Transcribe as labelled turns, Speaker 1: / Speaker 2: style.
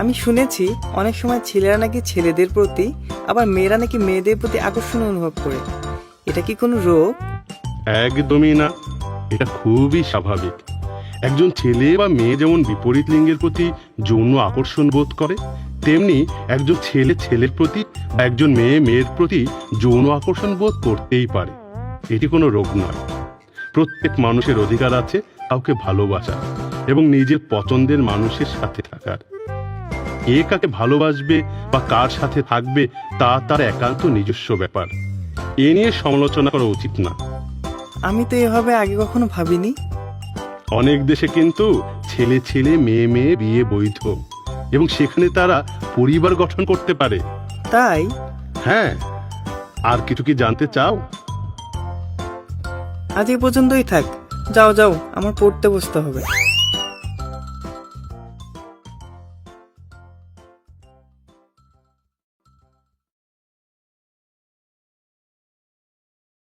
Speaker 1: আমি শুনেছি অনেক সময় ছেলেরা নাকি ছেলেদের প্রতি, আবার মেয়েরা নাকি মেয়েদের প্রতি আকর্ষণ অনুভব করে। এটা কি কোনো রোগ?
Speaker 2: একদমই না। এটা খুবই স্বাভাবিক। একজন ছেলে বা মেয়ে যেমন বিপরীত লিঙ্গের প্রতি যৌন আকর্ষণ বোধ করে, তেমনি একজন ছেলে ছেলের প্রতি বা একজন মেয়ে মেয়ের প্রতি যৌন আকর্ষণ বোধ করতেই পারে। এটি কোনো রোগ নয়। প্রত্যেক মানুষের অধিকার আছে কাউকে ভালোবাসা এবং নিজের পছন্দের মানুষের সাথে থাকার। কে কাকে ভালোবাসবে বা কার সাথে থাকবে তা তার একান্ত নিজস্ব ব্যাপার। এ নিয়ে সমালোচনা করা উচিত না।
Speaker 1: আমি তো এভাবে আগে কখনো ভাবিনি।
Speaker 2: অনেক দেশে কিন্তু ছেলে ছেলে মেয়ে মেয়ে বিয়ে বৈধ এবং সেখানে তারা পরিবার গঠন করতে পারে।
Speaker 1: তাই?
Speaker 2: হ্যাঁ। আর কিছু কি জানতে চাও?
Speaker 1: আজ এই পর্যন্তই থাক। যাও যাও আমার পড়তে বসতে হবে।